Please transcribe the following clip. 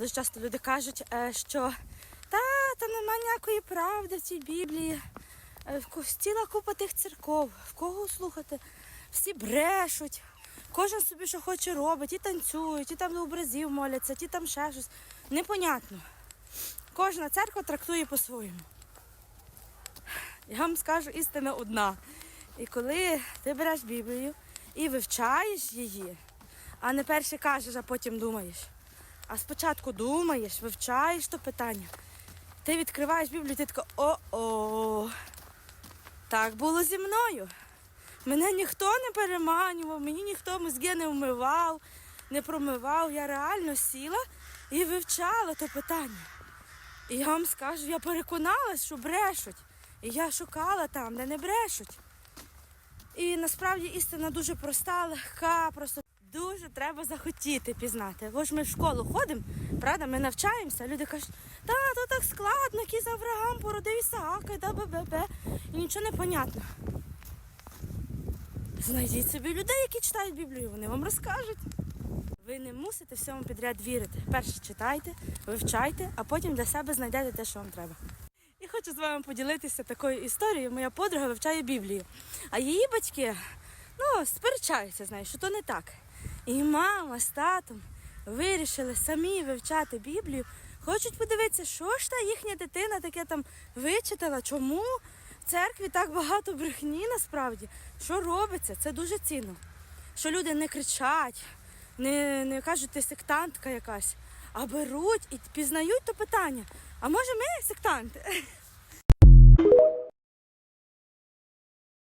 Дуже часто люди кажуть, е, що та, та нема ніякої правди в цій Біблії. Е, Ціла купа тих церков, в кого слухати? Всі брешуть, кожен собі що хоче робить, і танцюють, і там до образів моляться, ті там ще щось. Непонятно. Кожна церква трактує по-своєму. Я вам скажу істина одна. І коли ти береш Біблію і вивчаєш її, а не перше кажеш, а потім думаєш. А спочатку думаєш, вивчаєш то питання. Ти відкриваєш Біблію, ти така о-о. Так було зі мною. Мене ніхто не переманював, мені ніхто мозги не вмивав, не промивав. Я реально сіла і вивчала то питання. І я вам скажу, я переконалась, що брешуть. І я шукала там, де не брешуть. І насправді істина дуже проста, легка, просто дуже треба захотіти пізнати. Бо ж ми в школу ходимо, правда, ми навчаємося, люди кажуть, та то так складно, якийсь Авраам породив Ісаака, да бе-бе-бе. І нічого не понятно. Знайдіть собі людей, які читають Біблію, вони вам розкажуть. Ви не мусите всьому підряд вірити. Перше читайте, вивчайте, а потім для себе знайдете те, що вам треба. І хочу з вами поділитися такою історією. Моя подруга вивчає Біблію. А її батьки ну, сперечаються, знаєш, що то не так. І мама з татом вирішили самі вивчати Біблію. Хочуть подивитися, що ж та їхня дитина таке там вичитала, чому в церкві так багато брехні насправді. Що робиться? Це дуже цінно. Що люди не кричать, не, не кажуть, ти сектантка якась, а беруть і пізнають то питання. А може ми сектанти?